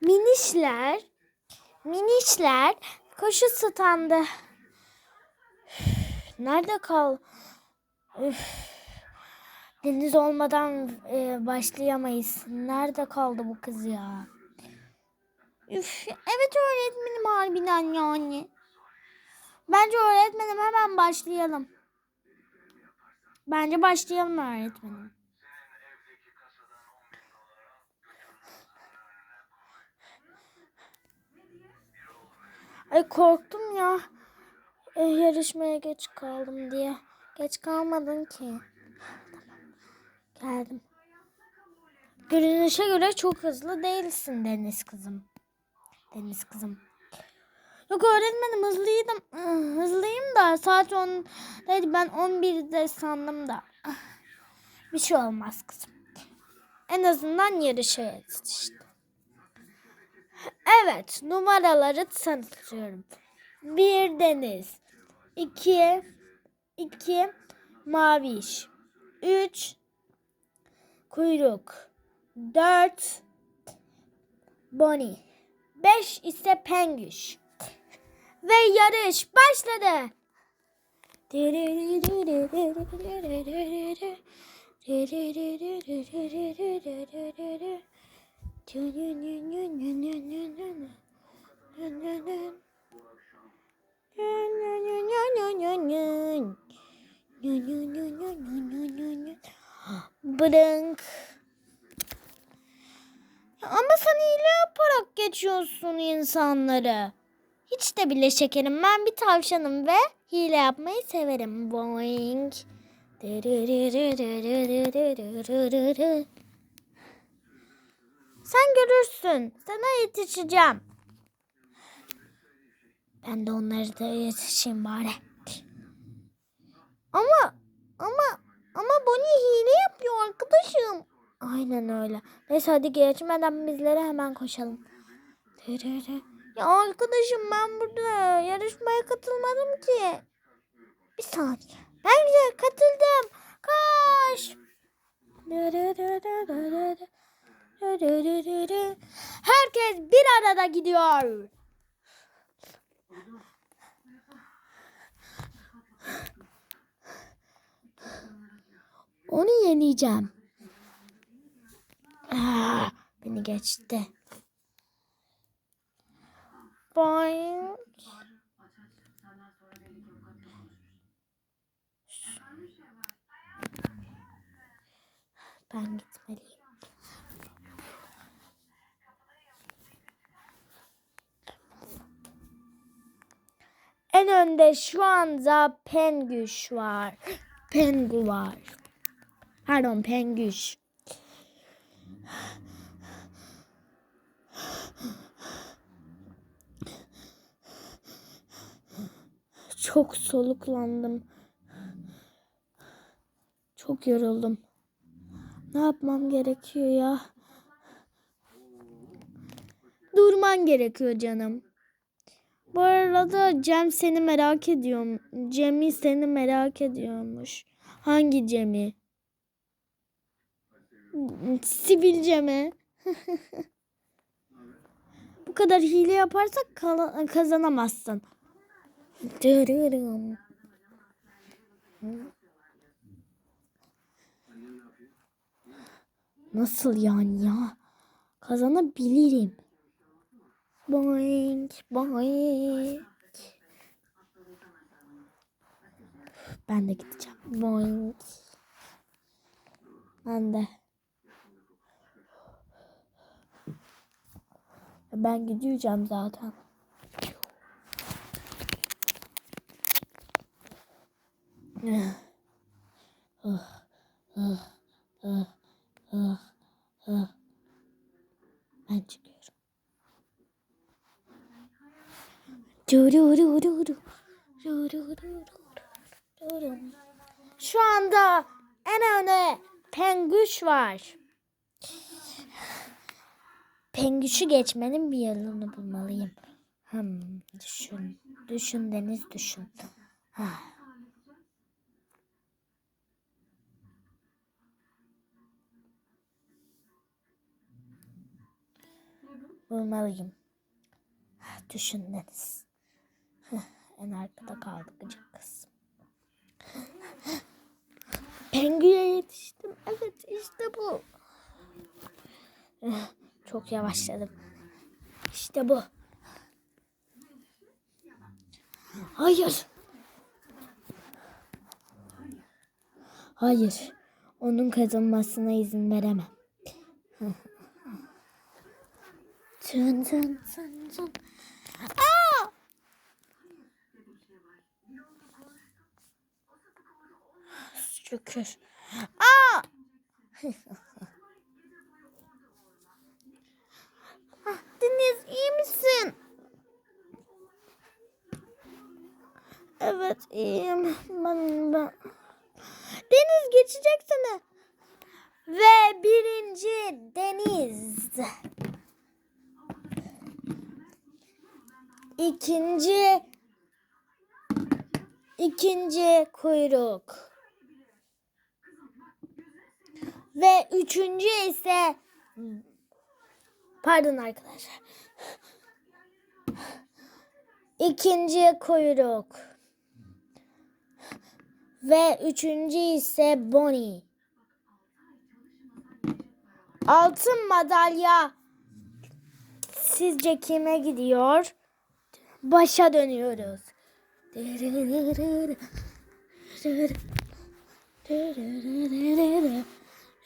Minişler, minişler koşu standı. Nerede kal? Deniz olmadan e, başlayamayız. Nerede kaldı bu kız ya? Üf, evet öğretmenim harbiden yani. Bence öğretmenim hemen başlayalım. Bence başlayalım öğretmenim. Ay korktum ya. E, yarışmaya geç kaldım diye. Geç kalmadın ki. Geldim. Görünüşe göre çok hızlı değilsin Deniz kızım. Deniz kızım. Yok öğretmenim hızlıydım. Hızlıyım da saat 10 değil ben 11'de sandım da. Bir şey olmaz kızım. En azından yarışa yetiştim. Evet numaraları tanıtıyorum. Bir deniz. iki iki maviş. Üç kuyruk. Dört Bonnie. Beş ise pengüş. Ve yarış başladı. Bırınk. Ama sen hile yaparak geçiyorsun insanları. Hiç de bile şekerim. Ben bir tavşanım ve hile yapmayı severim. Boing. Sen görürsün. Sana yetişeceğim. Ben de onları da yetişeyim bari. Ama ama ama Bonnie hile yapıyor arkadaşım. Aynen öyle. Neyse hadi geçmeden bizlere hemen koşalım. Ya arkadaşım ben burada yarışmaya katılmadım ki. Bir saniye. Ben de katıldım. Koş. Herkes bir arada gidiyor. Onu yeneceğim. Ah, beni geçti. Boing. Ben En önde şu anda Pengüş var. Pengu var. Pardon Pengüş. Çok soluklandım. Çok yoruldum. Ne yapmam gerekiyor ya? Durman gerekiyor canım. Bu arada Cem seni merak ediyorum. Cem'i seni merak ediyormuş. Hangi Cem'i? Sivil Cem'i. Bu kadar hile yaparsak kazanamazsın. Dırırım. Nasıl yani ya? Kazanabilirim. Boing, boing. Ben de gideceğim. Boing. Ben de. Ben gideceğim zaten. Ben çıkıyorum. Şu anda en öne pengüş var. Pengüşü geçmenin bir yolunu bulmalıyım. Hmm, düşün. Düşün Deniz düşün. Ah. bulmalıyım. Düşün Deniz. En arkada kaldı gıcık kız. Pengu'ya yetiştim. Evet işte bu. Çok yavaşladım. İşte bu. Hayır. Hayır. Onun kazanmasına izin veremem. Tın tın tın tın. Aa! Şükür. Aa! Ah, Deniz iyi misin? Evet iyiyim. Ben, ben. Deniz geçecek seni. Ve birinci Deniz. İkinci ikinci kuyruk. Ve üçüncü ise pardon arkadaşlar. İkinci kuyruk. Ve üçüncü ise Bonnie. Altın madalya sizce kime gidiyor? Başa dönüyoruz.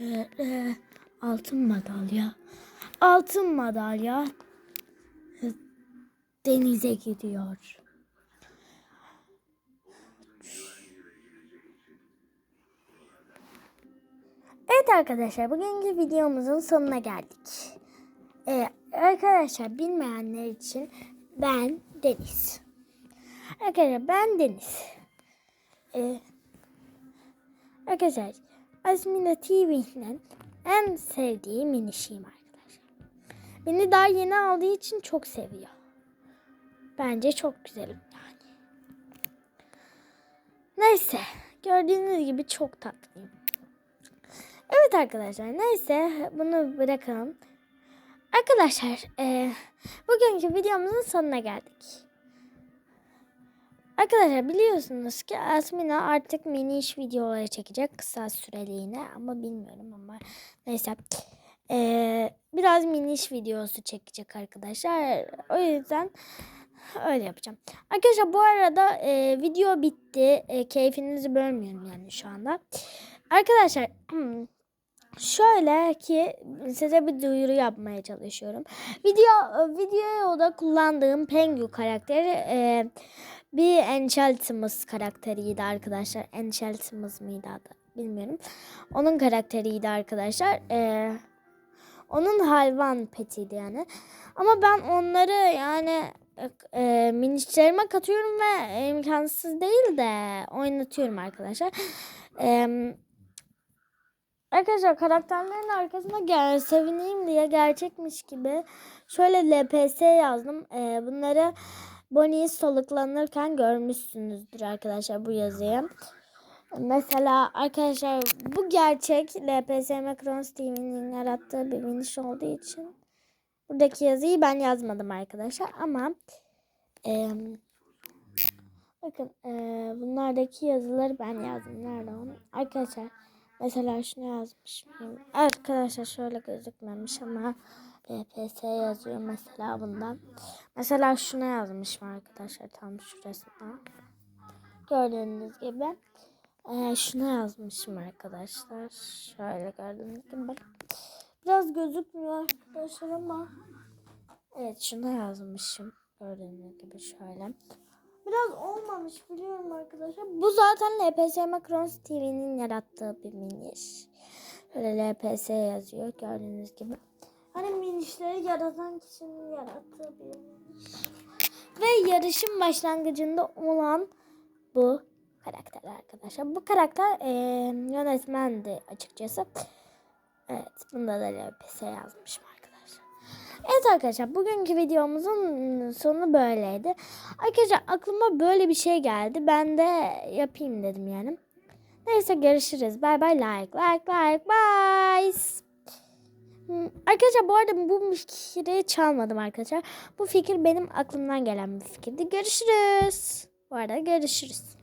Altın madalya. Altın madalya denize gidiyor. Evet arkadaşlar bugünkü videomuzun sonuna geldik. Ee, arkadaşlar bilmeyenler için ben Deniz. Arkadaşlar ben Deniz. Ee, arkadaşlar Asmina TV'nin en sevdiği minişiyim arkadaşlar. Beni daha yeni aldığı için çok seviyor. Bence çok güzelim yani. Neyse gördüğünüz gibi çok tatlıyım. Evet arkadaşlar neyse bunu bırakalım. Arkadaşlar e, bugünkü videomuzun sonuna geldik. Arkadaşlar biliyorsunuz ki Asmina artık mini iş videoları çekecek kısa süreliğine ama bilmiyorum ama neyse. E, biraz mini iş videosu çekecek arkadaşlar. O yüzden öyle yapacağım. Arkadaşlar bu arada e, video bitti. E, keyfinizi bölmüyorum yani şu anda. Arkadaşlar Şöyle ki size bir duyuru yapmaya çalışıyorum. Video videoya da kullandığım Pengu karakteri e, bir Enchantimals karakteriydi arkadaşlar. Enchantimals mıydı adı bilmiyorum. Onun karakteriydi arkadaşlar. E, onun hayvan petiydi yani. Ama ben onları yani e, minişlerime katıyorum ve imkansız değil de oynatıyorum arkadaşlar. Eee Arkadaşlar karakterlerin arkasına gel sevineyim diye gerçekmiş gibi şöyle LPS yazdım. Ee, bunları Bonnie soluklanırken görmüşsünüzdür arkadaşlar bu yazıyı. Mesela arkadaşlar bu gerçek LPS Macrons TV'nin yarattığı bir miniş olduğu için buradaki yazıyı ben yazmadım arkadaşlar ama e, bakın e, bunlardaki yazıları ben yazdım. Nerede onu? Arkadaşlar Mesela şunu yazmış mıyım? Arkadaşlar şöyle gözükmemiş ama LPS yazıyor mesela bundan. Mesela şuna yazmışım arkadaşlar tam şurasına. Gördüğünüz gibi. Ee, şuna yazmışım arkadaşlar. Şöyle gördüğünüz gibi. Bak. Biraz gözükmüyor arkadaşlar ama. Evet şuna yazmışım. Gördüğünüz gibi şöyle. Biraz olmamış biliyorum arkadaşlar. Bu zaten LPS Macrons TV'nin yarattığı bir miniş. Böyle LPS yazıyor gördüğünüz gibi. Hani minişleri yaratan kişinin yarattığı bir miniş. Ve yarışın başlangıcında olan bu karakter arkadaşlar. Bu karakter e, yönetmendi açıkçası. Evet bunda da LPS yazmışım Evet arkadaşlar bugünkü videomuzun sonu böyleydi. Arkadaşlar aklıma böyle bir şey geldi. Ben de yapayım dedim yani. Neyse görüşürüz. Bye bye like like like bye. Hmm, Arkadaşlar bu arada bu fikri çalmadım arkadaşlar. Bu fikir benim aklımdan gelen bir fikirdi. Görüşürüz. Bu arada görüşürüz.